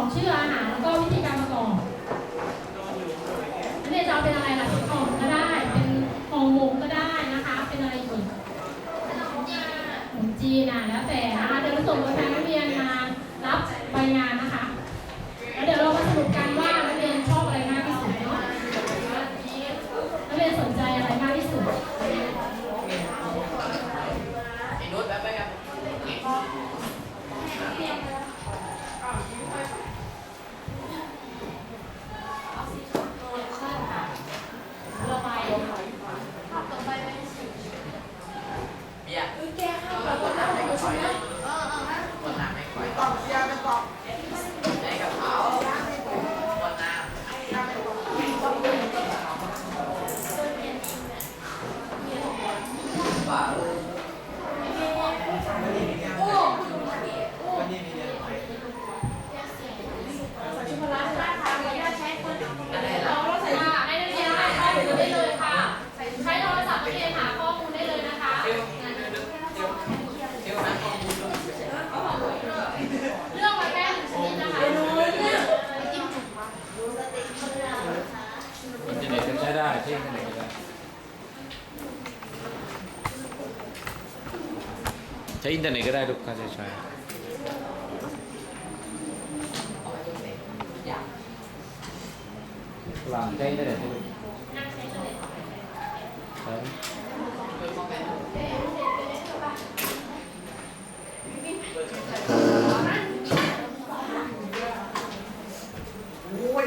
ของชื่ออาหารแล้วก็วิธีการประกอบเนี่ยจะเป็นอะไรล่ะเป็นกล่องก็ได้ เป็นห่อหมกก็ได้นะคะ เป็นอะไรอีกขนมจีนขนมจีนนะแล้วแต่นะคะเดี๋ยวส่งไปแฟน ใช้อินเทอร์เน็ตก็ได้ลูกค้าใช้ใช้หลังใช้ใโอ้ย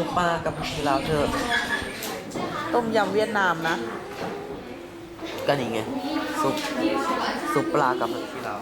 ซุปปลากับผักชีลาวเธอต้มยำเวียดนามนะก็นี่ไงซุปซุปปลากับผักชีลาว